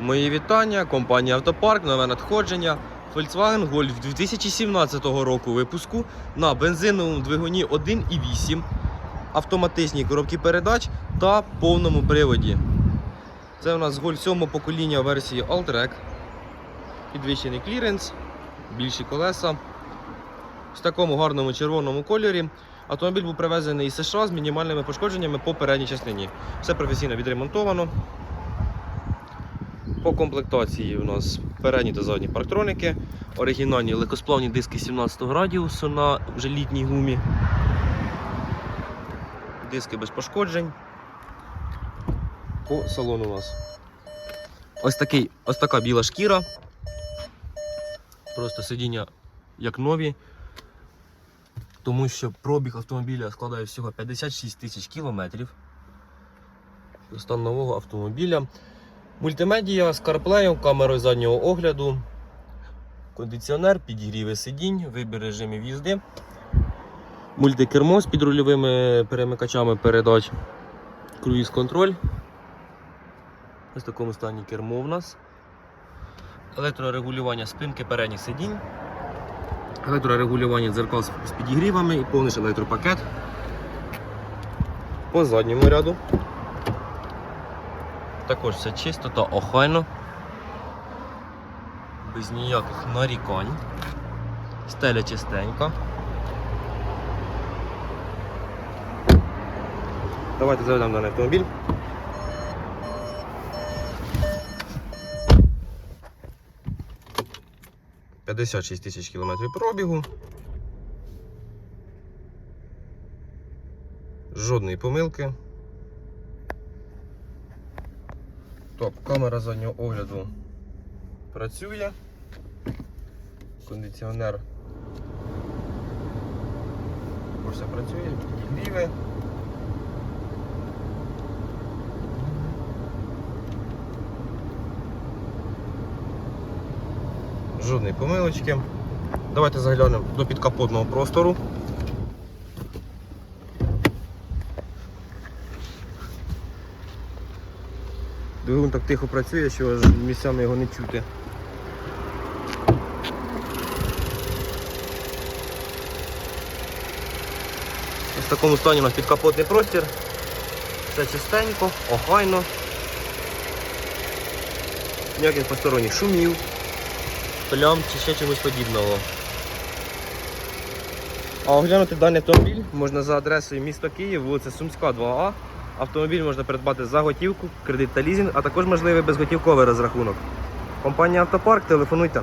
Мої вітання, компанія Автопарк, нове надходження. Volkswagen Golf 2017 року випуску на бензиновому двигуні 1,8, автоматичній коробці передач та повному приводі. Це у нас Golf 7 покоління версії Alltrack. Підвищений кліренс, більші колеса. В такому гарному червоному кольорі. Автомобіль був привезений із США з мінімальними пошкодженнями по передній частині. Все професійно відремонтовано. По комплектації у нас передні та задні парктроники, оригінальні легкосплавні диски 17 радіусу на вже літній гумі. Диски без пошкоджень. По салону у нас. Ось, такий, ось така біла шкіра. Просто сидіння як нові. Тому що пробіг автомобіля складає всього 56 тисяч кілометрів. Стан нового автомобіля. Мультимедія з CarPlay, камерою заднього огляду, кондиціонер, підігріви сидінь, вибір режимів їзди, мультикермо з підрульовими перемикачами передач, круїз-контроль. Ось в такому стані кермо в нас. Електрорегулювання спинки передніх сидінь, електрорегулювання дзеркал з підігрівами і повний електропакет. По задньому ряду. Також все чисто та охайно. Без ніяких нарікань. Стеля чистенька. Давайте заведемо даний автомобіль. П'ятдесят шість тисяч кілометрів пробігу. Жодної помилки. Так, камера заднього огляду працює. Кондиціонер все працює, підігріви. Жодної помилочки. Давайте заглянемо до підкапотного простору. Двигун так тихо працює, що місцями його не чути. Ось в такому стані у нас підкапотний простір. Все чистенько, охайно. Ніяких посторонніх шумів, плям чи ще чогось подібного. А оглянути даний автомобіль можна за адресою місто Київ, вулиця Сумська, 2А. Автомобіль можна придбати за готівку, кредит та лізинг, а також можливий безготівковий розрахунок. Компанія Автопарк, телефонуйте.